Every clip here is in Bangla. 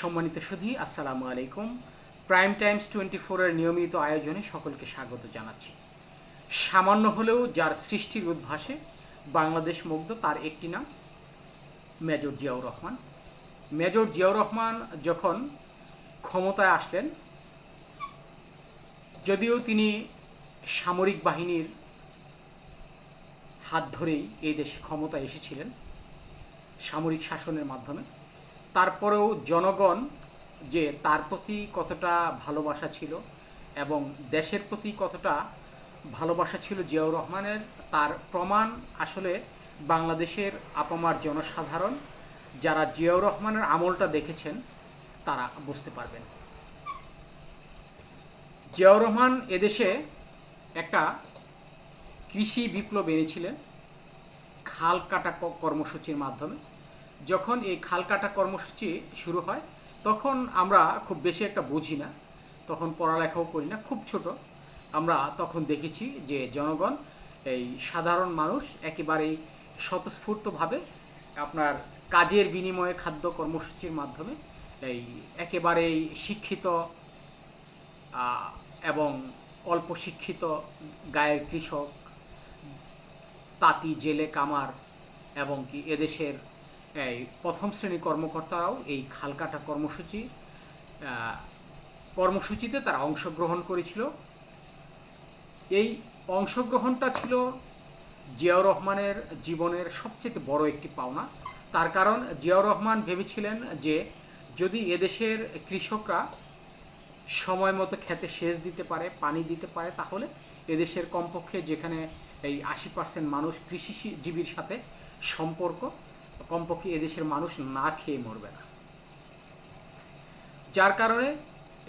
সম্মানিত সুধী, আসসালামু আলাইকুম। প্রাইম টাইমস টোয়েন্টি ফোরের নিয়মিত আয়োজনে সকলকে স্বাগত জানাচ্ছি। সামান্য হলেও যার সৃষ্টির উদ্ভাসে বাংলাদেশ মুগ্ধ, তার একটি নাম মেজর জিয়াউর রহমান। মেজর জিয়াউর রহমান যখন ক্ষমতায় আসলেন, যদিও তিনি সামরিক বাহিনীর হাত ধরেই এই দেশে ক্ষমতায় এসেছিলেন সামরিক শাসনের মাধ্যমে তারপরেও জনগণ যে তার প্রতি কতটা ভালোবাসা ছিল এবং দেশের প্রতি কতটা ভালোবাসা ছিল জিয়াউর রহমানের, তার প্রমাণ আসলে বাংলাদেশের আপামার জনসাধারণ, যারা জিয়াউর রহমানের আমলটা দেখেছেন, তারা বুঝতে পারবেন। জিয়াউর রহমান এদেশে একটা কৃষি বিপ্লব এনেছিলেন, খাল কাটা কর্মসূচির মাধ্যমে। যখন এই খাল কাটা কর্মসূচি শুরু হয়, তখন আমরা খুব বেশি একটা বুঝি না। তখন পড়ালেখাও করি না, খুব ছোট। আমরা তখন দেখেছি যে জনগণ, এই সাধারণ মানুষ একেবারেই স্বতঃস্ফূর্তভাবে আপনার কাজের বিনিময়ে খাদ্য কর্মসূচির মাধ্যমে এই একেবারেই শিক্ষিত এবং অল্প শিক্ষিত গায়ের কৃষক, তাঁতি, জেলে, কামার, এবং কি এদেশের এই প্রথম শ্রেণি কর্মকর্তারাও এই খালকাটা কর্মসূচি কর্মসূচিতে তারা অংশগ্রহণ করেছিল। এই অংশগ্রহণটা ছিল জিয়াউর রহমানের জীবনের সবচেয়ে বড় একটি পাওনা। তার কারণ জিয়াউর রহমান ভেবেছিলেন যে যদি এদেশের কৃষকরা সময় মতো খেতে সেচ দিতে পারে, পানি দিতে পারে, তাহলে এদেশের কমপক্ষে যেখানে এই আশি পার্সেন্ট মানুষ কৃষিজীবীর সাথে সম্পর্ক কমপক্ষে এদেশের মানুষ না খেয়ে মরবে না। যার কারণে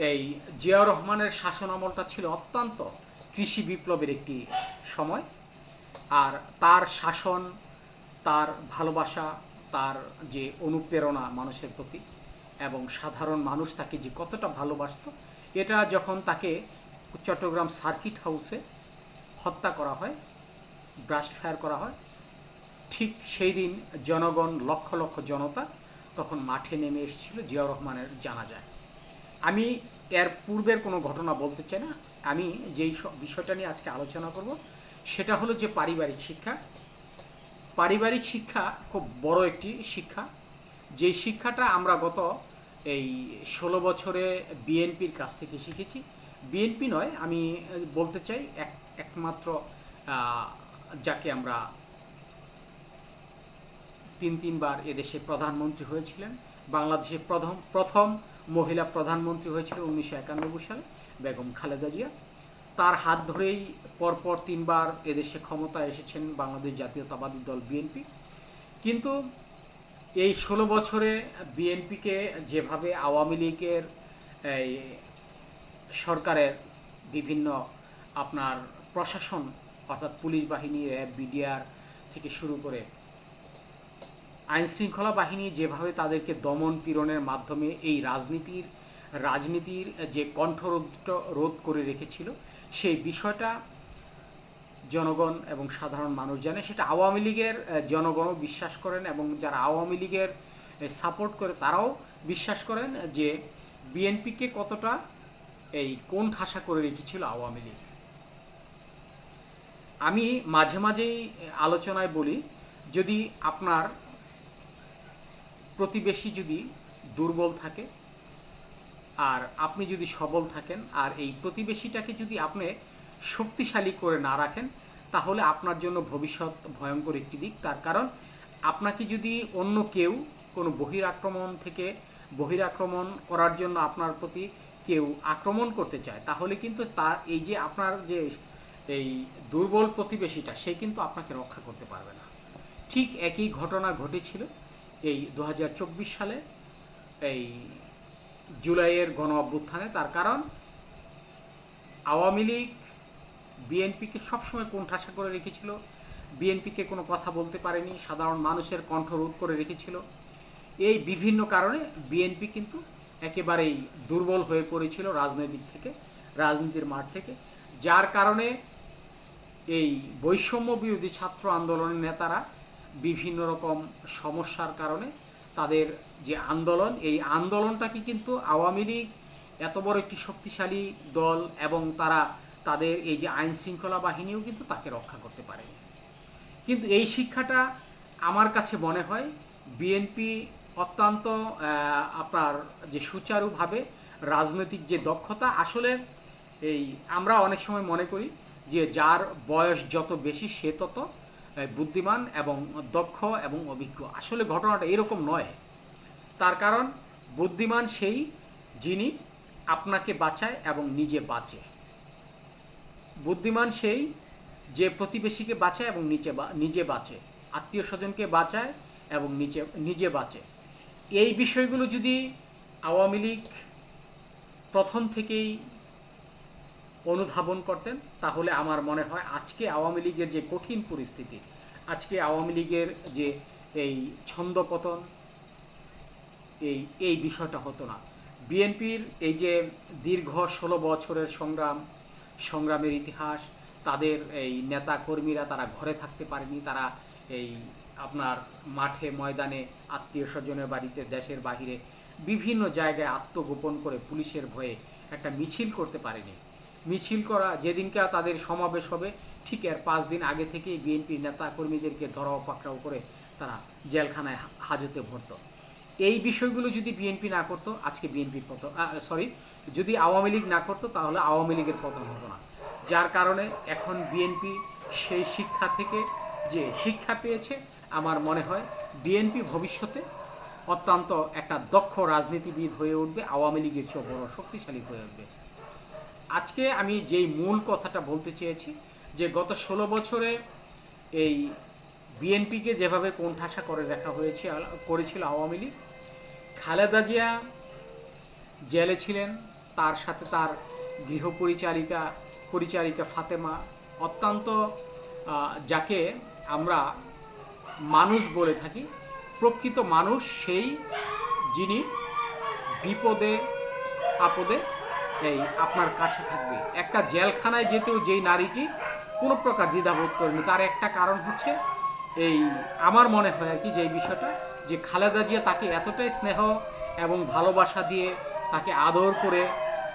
এই জিয়াউর রহমানের শাসন আমলটা ছিল অত্যন্ত কৃষি বিপ্লবের একটি সময়। আর তার শাসন, তার ভালোবাসা, তার যে অনুপ্রেরণা মানুষের প্রতি এবং সাধারণ মানুষ তাকে যে কতটা ভালোবাসত, এটা যখন তাকে চট্টগ্রাম সার্কিট হাউসে হত্যা করা হয়, ব্রাস্ট ফায়ার করা হয় ঠিক সেই দিন জনগণ, লক্ষ লক্ষ জনতা তখন মাঠে নেমে এসেছিল, জিয়াউর রহমানের জানা যায় আমি এর পূর্বের কোনো ঘটনা বলতে চাই না। আমি যেই বিষয়টা নিয়ে আজকে আলোচনা করব, সেটা হলো যে পারিবারিক শিক্ষা। পারিবারিক শিক্ষা খুব বড় একটি শিক্ষা। যে শিক্ষাটা আমরা গত এই ষোলো বছরে বিএনপির কাছ থেকে শিখেছি। বিএনপি নয়, আমি বলতে চাই এক, একমাত্র যাকে আমরা তিন তিনবার এদেশে প্রধানমন্ত্রী হয়েছিলেন। বাংলাদেশের প্রথম প্রথম মহিলা প্রধানমন্ত্রী হয়েছিল উনিশশো একানব্বই সালে বেগম খালেদা জিয়া। তার হাত ধরেই পরপর তিনবার এদেশে ক্ষমতা এসেছেন বাংলাদেশ জাতীয়তাবাদী দল বিএনপি। কিন্তু এই ষোলো বছরে বিএনপিকে যেভাবে আওয়ামী লীগের, এই সরকারের বিভিন্ন আপনার প্রশাসন অর্থাৎ পুলিশ বাহিনী র্যাব বিডিআর থেকে শুরু করে আইন শৃঙ্খলা বাহিনী যেভাবে তাদেরকে দমন পীড়নের মাধ্যমে এই রাজনীতির রাজনীতির যে কণ্ঠরোধ রোধ করে রেখেছিল, সেই বিষয়টা জনগণ এবং সাধারণ মানুষ জানে। সেটা আওয়ামী লীগের জনগণও বিশ্বাস করেন এবং যারা আওয়ামী লীগের সাপোর্ট করে তারাও বিশ্বাস করেন যে বিএনপিকে কতটা এই কোন ঠাসা করে রেখেছিল আওয়ামী লীগ। আমি মাঝে মাঝেই আলোচনায় বলি, যদি আপনার প্রতিবেশী যদি দুর্বল থাকে আর আপনি যদি সবল থাকেন আর এই প্রতিবেশীটাকে যদি আপনি শক্তিশালী করে না রাখেন, তাহলে আপনার জন্য ভবিষ্যৎ ভয়ঙ্কর একটি দিক। তার কারণ আপনাকে যদি অন্য কেউ কোনো বহির আক্রমণ থেকে বহির আক্রমণ করার জন্য আপনার প্রতি কেউ আক্রমণ করতে চায়, তাহলে কিন্তু তার এই যে আপনার যে এই দুর্বল প্রতিবেশীটা, সে কিন্তু আপনাকে রক্ষা করতে পারবে না। ঠিক একই ঘটনা ঘটেছিল। এই দু হাজার চব্বিশ সালে এই জুলাইয়ের গণ অভ্যুত্থানে, তার কারণ আওয়ামী লীগ বিএনপিকে সবসময় কোণঠাসা করে রেখেছিল। বিএনপিকে কোনো কথা বলতে পারেনি, সাধারণ মানুষের কণ্ঠ রোধ করে রেখেছিল। এই বিভিন্ন কারণে বিএনপি কিন্তু একেবারেই দুর্বল হয়ে পড়েছিল রাজনৈতিক থেকে, রাজনীতির মাঠ থেকে। যার কারণে এই বৈষম্য বিরোধী ছাত্র আন্দোলনের নেতারা বিভিন্ন রকম সমস্যার কারণে তাদের যে আন্দোলন, এই আন্দোলনটাকে কিন্তু আওয়ামী লীগ এত বড় একটি শক্তিশালী দল এবং তারা তাদের এই যে আইন শৃঙ্খলা বাহিনীও কিন্তু তাকে রক্ষা করতে পারেনি। কিন্তু এই শিক্ষাটা আমার কাছে মনে হয় বিএনপি অত্যন্ত আপনার যে সুচারুভাবে রাজনৈতিক যে দক্ষতা, আসলে এই আমরা অনেক সময় মনে করি যে যার বয়স যত বেশি সে তত বুদ্ধিমান এবং দক্ষ এবং অভিজ্ঞ। আসলে ঘটনাটা এরকম নয়। তার কারণ, বুদ্ধিমান সেই যিনি আপনাকে বাঁচায় এবং নিজে বাঁচে। বুদ্ধিমান সেই যে প্রতিবেশীকে বাঁচায় এবং নিচে নিজে বাঁচে, আত্মীয় স্বজনকে বাঁচায় এবং নিচে, নিজে বাঁচে। এই বিষয়গুলো যদি আওয়ামী লীগ প্রথম থেকেই অনুধাবন করতেন, তাহলে আমার মনে হয় আজকে আওয়ামী লীগের যে কঠিন পরিস্থিতি, আজকে আওয়ামী লীগের যে এই ছন্দপতন, এই এই বিষয়টা হতো না। বিএনপির এই যে দীর্ঘ ষোলো বছরের সংগ্রাম, সংগ্রামের ইতিহাস, তাদের এই নেতা কর্মীরা তারা ঘরে থাকতে পারেনি, তারা এই আপনার মাঠে, ময়দানে আত্মীয় স্বজনের বাড়িতে, দেশের বাহিরে বিভিন্ন জায়গায় আত্মগোপন করে পুলিশের ভয়ে একটা মিছিল করতে পারেনি। মিছিল করা, যেদিনকে তাদের সমাবেশ হবে, ঠিক এর পাঁচ দিন আগে থেকেই বিএনপির নেতা কর্মীদেরকে ধরাও পাকড়াও করে তারা জেলখানায় হাজতে ভরত। এই বিষয়গুলো যদি বিএনপি না করতো, আজকে বিএনপির পতন সরি, যদি আওয়ামী লীগ না করতো, তাহলে আওয়ামী লীগের পতন হতো না। যার কারণে এখন বিএনপি সেই শিক্ষা থেকে যে শিক্ষা পেয়েছে, আমার মনে হয় বিএনপি ভবিষ্যতে অত্যন্ত একটা দক্ষ রাজনীতিবিদ হয়ে উঠবে, আওয়ামী লীগের চেয়ে বড় শক্তিশালী হয়ে উঠবে। আজকে আমি যেই মূল কথাটা বলতে চেয়েছি, যে গত ষোলো বছরে এই বিএনপিকে যেভাবে কোণঠাসা করে রাখা হয়েছে করেছিল আওয়ামী লীগ, খালেদা জিয়া জেলে ছিলেন, তার সাথে তার গৃহপরিচারিকা, পরিচারিকা ফাতেমা অত্যন্ত যাকে আমরা মানুষ বলে থাকি, প্রকৃত মানুষ সেই যিনি বিপদে, আপদে এই আপনার কাছে থাকবে। একটা জেলখানায় যেতেও যেই নারীটি কোনো প্রকার দ্বিধাবোধ করেনি তার একটা কারণ হচ্ছে এই আমার মনে হয় আর কি যে বিষয়টা, যে খালেদা জিয়া তাকে এতটাই স্নেহ এবং ভালোবাসা দিয়ে তাকে আদর করে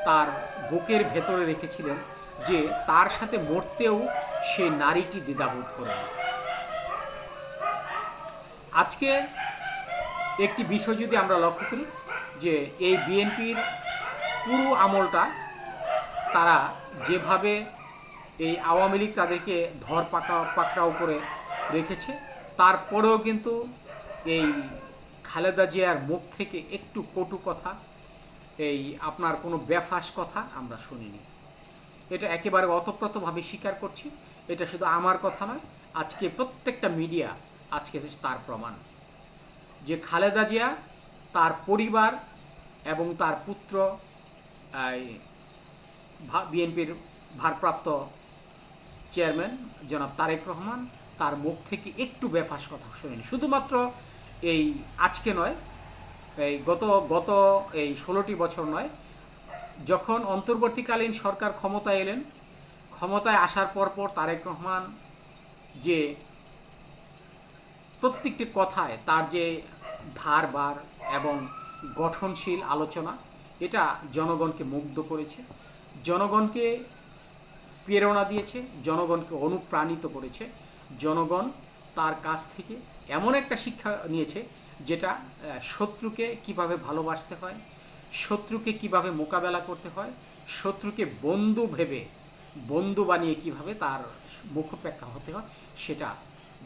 তার বুকের ভেতরে রেখেছিলেন যে তার সাথে মরতেও সেই নারীটি দ্বিধাবোধ করেনি আজকে একটি বিষয় যদি আমরা লক্ষ্য করি, যে এই বিএনপির পুরো আমলটা তারা যেভাবে এই আওয়ামী লীগ তাদেরকে ধর পাকা পাকড়াও করে রেখেছে, তারপরেও কিন্তু এই খালেদা জিয়ার মুখ থেকে একটু কটু কথা, এই আপনার কোনো বেফাস কথা আমরা শুনিনি। এটা একেবারে অতপ্রতভাবে স্বীকার করছি, এটা শুধু আমার কথা নয়, আজকে প্রত্যেকটা মিডিয়া আজকে তার প্রমাণ। যে খালেদা জিয়া তার পরিবার এবং তার পুত্র বিএনপির ভারপ্রাপ্ত চেয়ারম্যান জনাব তারেক রহমান তার মুখ থেকে একটু বেফাস কথা শুনিনি। শুধুমাত্র এই আজকে নয়, এই গত গত এই ষোলোটি বছর নয়, যখন অন্তর্বর্তীকালীন সরকার ক্ষমতায় এলেন, ক্ষমতায় আসার পর পর তারেক রহমান যে প্রত্যেকটি কথায় তার যে ধারবার এবং গঠনশীল আলোচনা এটা জনগণকে মুগ্ধ করেছে, জনগণকে প্রেরণা দিয়েছে, জনগণকে অনুপ্রাণিত করেছে, জনগণ তার কাছ থেকে এমন একটা শিক্ষা নিয়েছে যেটা শত্রুকে কীভাবে ভালোবাসতে হয়, শত্রুকে কীভাবে মোকাবেলা করতে হয়, শত্রুকে বন্ধু ভেবে, বন্ধু বানিয়ে কীভাবে তার মুখপেক্ষা হতে হয়, সেটা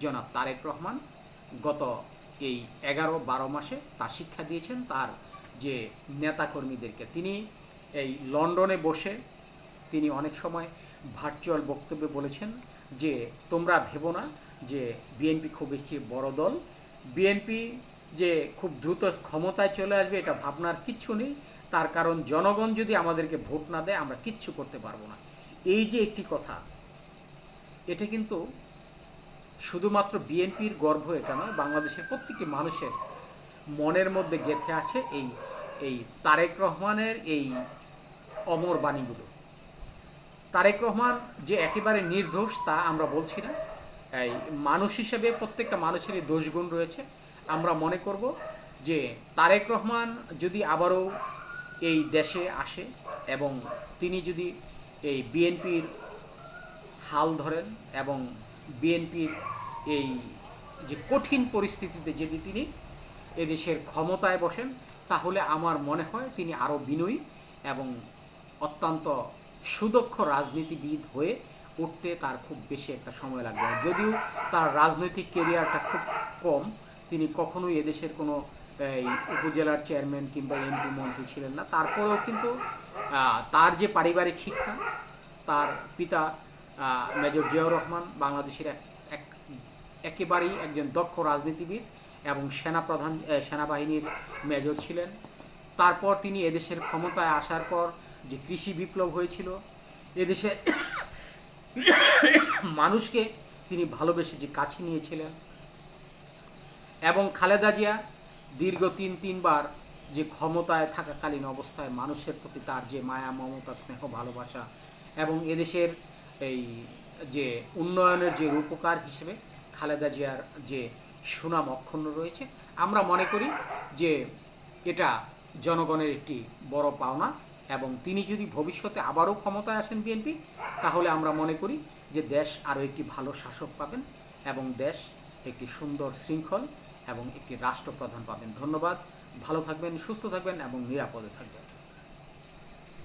জনাব তারেক রহমান গত এই এগারো বারো মাসে তা শিক্ষা দিয়েছেন, তার যে নেতাকর্মীদেরকে। তিনি এই লন্ডনে বসে তিনি অনেক সময় ভার্চুয়াল বক্তব্যে বলেছেন যে, তোমরা ভেবো না যে বিএনপি খুব একটি বড় দল। বিএনপি যে খুব দ্রুত ক্ষমতায় চলে আসবে এটা ভাবনার কিচ্ছু নেই। তার কারণ জনগণ যদি আমাদেরকে ভোট না দেয়, আমরা কিচ্ছু করতে পারব না। এই যে একটি কথা, এটা কিন্তু শুধুমাত্র বিএনপির গর্ব এটা নয়, বাংলাদেশের প্রত্যেকটি মানুষের মনের মধ্যে গেঁথে আছে এই এই তারেক রহমানের এই অমর বাণীগুলো। তারেক রহমান যে একেবারে নির্দোষ তা আমরা বলছি না। এই মানুষ হিসেবে, প্রত্যেকটা মানুষেরই দোষগুণ রয়েছে। আমরা মনে করব যে তারেক রহমান যদি আবারও এই দেশে আসে এবং তিনি যদি এই বিএনপির হাল ধরেন এবং বিএনপির এই যে কঠিন পরিস্থিতিতে যদি তিনি এদেশের ক্ষমতায় বসেন, তাহলে আমার মনে হয় তিনি আরও বিনয়ী এবং অত্যন্ত সুদক্ষ রাজনীতিবিদ হয়ে উঠতে তার খুব বেশি একটা সময় লাগবে। না যদিও তার রাজনৈতিক কেরিয়ারটা খুব কম, তিনি কখনোই এদেশের কোনো, এই উপজেলার চেয়ারম্যান কিংবা এমপি মন্ত্রী ছিলেন না। তারপরেও কিন্তু তার যে পারিবারিক শিক্ষা, তার পিতা মেজর জিয়াউর রহমান বাংলাদেশের এক এক, একেবারেই একজন দক্ষ রাজনীতিবিদ। এবং সেনাপ্রধান সেনাবাহিনীর মেজর ছিলেন। তারপর তিনি এদেশের ক্ষমতায় আসার পর যে কৃষি বিপ্লব হয়েছিল, এদেশে মানুষকে তিনি ভালোবেসে যে কাছে নিয়েছিলেন। এবং খালেদা জিয়া দীর্ঘ তিন, তিনবার যে ক্ষমতায় থাকাকালীন অবস্থায় মানুষের প্রতি তার যে মায়া, মমতা, স্নেহ, ভালোবাসা এবং এদেশের এই যে উন্নয়নের যে রূপকার হিসেবে খালেদা জিয়ার যে সুনাম অক্ষুণ্ণ রয়েছে। আমরা মনে করি যে এটা জনগণের একটি বড় পাওনা এবং তিনি যদি ভবিষ্যতে আবারও ক্ষমতায় আসেন বিএনপি, তাহলে আমরা মনে করি যে দেশ আরও একটি ভালো শাসক পাবেন এবং দেশ একটি সুন্দর শৃঙ্খল এবং একটি রাষ্ট্রপ্রধান পাবেন। ধন্যবাদ। ভালো থাকবেন, সুস্থ থাকবেন এবং নিরাপদে থাকবেন।